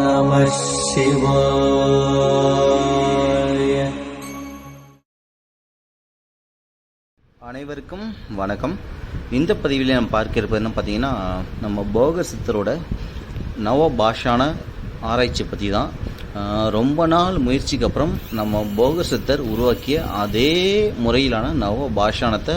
நம அனைவருக்கும் வணக்கம். இந்த பதிவில் நம்ம பார்க்க இருப்பது என்ன பார்த்தீங்கன்னா நம்ம போக சித்தரோட நவ பாஷான ஆராய்ச்சி பற்றி தான். ரொம்ப நாள் முயற்சிக்கு அப்புறம் நம்ம போக சித்தர் உருவாக்கிய அதே முறையிலான நவ பாஷானத்தை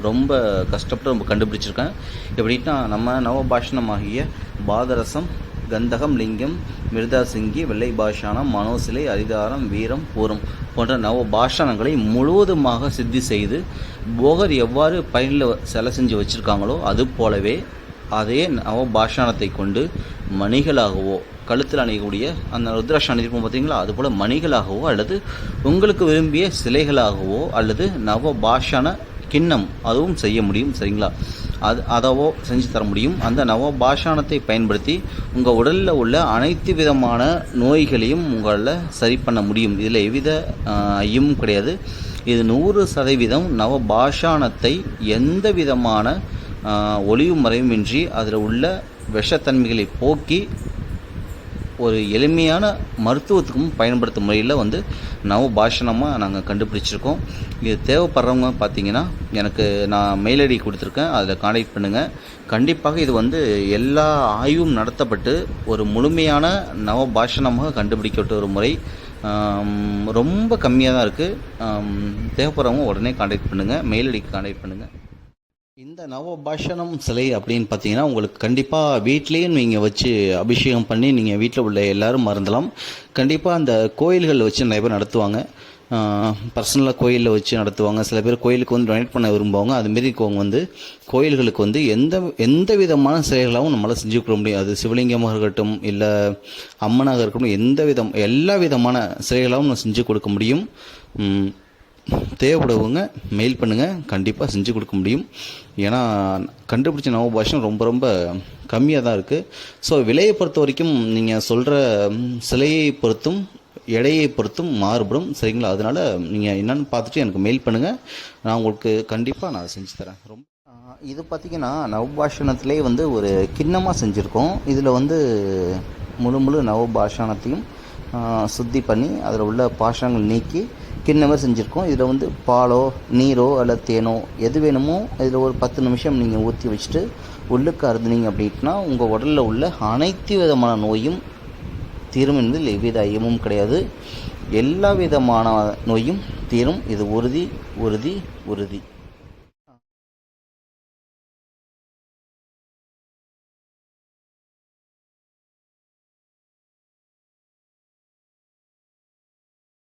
ரொம்ப கஷ்டப்பட்டு நம்ம கண்டுபிடிச்சிருக்கேன் எப்படின்னா நம்ம நவபாஷணமாகிய பாதரசம் கந்தகம் லிங்கம் மிருதாசிங்கி வெள்ளை பாஷானம் மனோசிலை அரிதாரம் வீரம் பூரம் போன்ற நவ பாஷானங்களை முழுவதுமாக சித்தி செய்து போகர் எவ்வாறு பயனில் செலை செஞ்சு வச்சுருக்காங்களோ அது போலவே அதே நவ பாஷானத்தை கொண்டு மணிகளாகவோ கழுத்தில் அணியக்கூடிய அந்த ருத்ராட்சம் இருக்கும் பார்த்தீங்களா? அதுபோல் மணிகளாகவோ அல்லது உங்களுக்கு விரும்பிய சிலைகளாகவோ அல்லது நவ பாஷான கிண்ணம் அதுவும் செய்ய முடியும் சரிங்களா? அது அதவோ செஞ்சு தர முடியும். அந்த நவ பாஷானத்தை பயன்படுத்தி உங்கள் உடலில் உள்ள அனைத்து விதமான நோய்களையும் உங்களால் சரி பண்ண முடியும். இதில் எவ்வித ஐயும் ஐயமும் கிடையாது. இது நூறு சதவீதம் நவ பாஷானத்தை எந்த விதமான ஒளிவு மறைவுமின்றி அதில் உள்ள விஷத்தன்மைகளை போக்கி ஒரு எளிமையான மருத்துவத்துக்கும் பயன்படுத்தும் முறையில் வந்து நவ பாஷணமாக நாங்கள் கண்டுபிடிச்சிருக்கோம். இது தேவைப்படுறவங்க பார்த்தீங்கன்னா எனக்கு நான் மெயில் ஐடி கொடுத்துருக்கேன். அதில் காண்டாக்ட் பண்ணுங்கள் கண்டிப்பாக இது வந்து எல்லா ஆய்வும் நடத்தப்பட்டு ஒரு முழுமையான நவ பாஷணமாக கண்டுபிடிக்கப்பட்ட ஒரு முறை. ரொம்ப கம்மியாக தான் இருக்குது தேவைப்படுறவங்க உடனே காண்டாக்ட் பண்ணுங்கள் மெயில் ஐடிக்கு காண்டாக்ட் பண்ணுங்கள் இந்த நவபாஷணம் சிலை அப்படின்னு பார்த்தீங்கன்னா உங்களுக்கு கண்டிப்பாக வீட்லேயும் நீங்கள் வச்சு அபிஷேகம் பண்ணி நீங்கள் வீட்டில் உள்ள எல்லாரும் மறந்தலாம். கண்டிப்பாக அந்த கோயில்களில் வச்சு நிறைய பேர் நடத்துவாங்க. பர்சனலாக கோயிலில் வச்சு நடத்துவாங்க. சில பேர் கோயிலுக்கு வந்து டொனேட் பண்ண விரும்புவாங்க. அதுமாரி அவங்க வந்து கோயில்களுக்கு வந்து எந்த எந்த விதமான சிலைகளாகவும் நம்மளால் செஞ்சு கொடுக்க முடியும். அது சிவலிங்கமாக இருக்கட்டும் இல்லை அம்மனாக இருக்கட்டும் எந்த விதம் எல்லா விதமான சிலைகளாகவும் நம்ம செஞ்சு கொடுக்க முடியும். தேவைப்படுவங்க மெயில் பண்ணுங்கள் கண்டிப்பாக செஞ்சு கொடுக்க முடியும். ஏன்னா கண்டுபிடிச்ச நவ பாஷம் ரொம்ப ரொம்ப கம்மியாக தான் இருக்குது ஸோ விலையை பொறுத்த வரைக்கும் நீங்கள் சொல்கிற சிலையை பொறுத்தும் எடையை பொறுத்தும் மாறுபடும். சரிங்களா? அதனால் நீங்கள் என்னென்னு பார்த்துட்டு எனக்கு மெயில் பண்ணுங்கள் நான் உங்களுக்கு கண்டிப்பாக நான் செஞ்சு தரேன். ரொம்ப இது பார்த்திங்கன்னா நவபாஷணத்திலே வந்து ஒரு கிண்ணமாக செஞ்சுருக்கோம். இதில் வந்து முழு முழு நவபாஷானத்தையும் சுத்தி பண்ணி அதில் உள்ள பாஷங்கள் நீக்கி கிண்ணமே செஞ்சுருக்கோம். இதில் வந்து பாலோ நீரோ அல்ல தேனோ எது வேணுமோ இதில் ஒரு பத்து நிமிஷம் நீங்கள் ஊற்றி வச்சுட்டு உள்ளுக்கு அருந்தினீங்க அப்படின்னா உங்கள் உடலில் உள்ள அனைத்து விதமான நோயும் தீரும் என்பதில் எவ்வித ஐயமும் கிடையாது. எல்லா விதமான நோயும் தீரும். இது உறுதி உறுதி உறுதி.